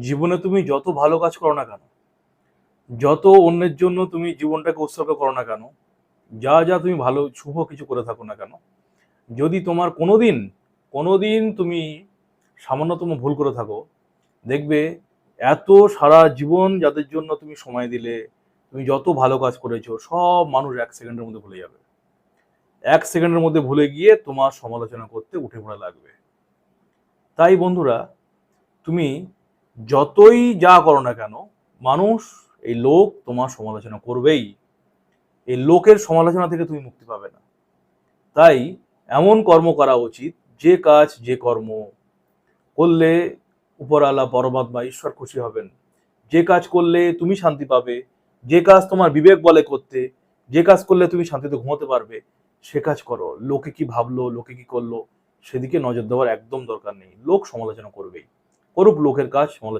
জীবনে তুমি যত ভালো কাজ করো না কেন? যত অন্যের জন্য তুমি জীবনটাকে উৎসর্গ করো না কেন? যা যা তুমি ভালো, শুভ কিছু করে থাকো না কেন? যদি তোমার কোনোদিন কোনোদিন তুমি সামান্যতম ভুল করে থাকো, দেখবে এত সারা জীবন যাদের জন্য তুমি সময় দিলে, তুমি যত ভালো কাজ করেছ, সব মানুষ এক সেকেন্ডের মধ্যে ভুলে যাবে। এক সেকেন্ডের মধ্যে ভুলে গিয়ে তোমার সমালোচনা করতে উঠে পড়া লাগবে। তাই বন্ধুরা, তুমি যতই যা করো না কেন, মানুষ, এই লোক তোমার সমালোচনা করবেই। এই লোকের সমালোচনা থেকে তুমি মুক্তি পাবে না। তাই এমন কর্ম করা উচিত, যে কাজ, যে কর্ম করলে উপরওয়ালা পরমাত্মা, ঈশ্বর খুশি হবেন। যে কাজ করলে তুমি শান্তি পাবে, যে কাজ তোমার বিবেক বলে করতে, যে কাজ করলে তুমি শান্তিতে ঘুমোতে পারবে, সে কাজ করো। লোকে কি ভাবলো, লোকে কি করল, সেদিকে নজর দেওয়ার একদম দরকার নেই। লোক সমালোচনা করবেই। করুক লোকের কাজ সমালোচনা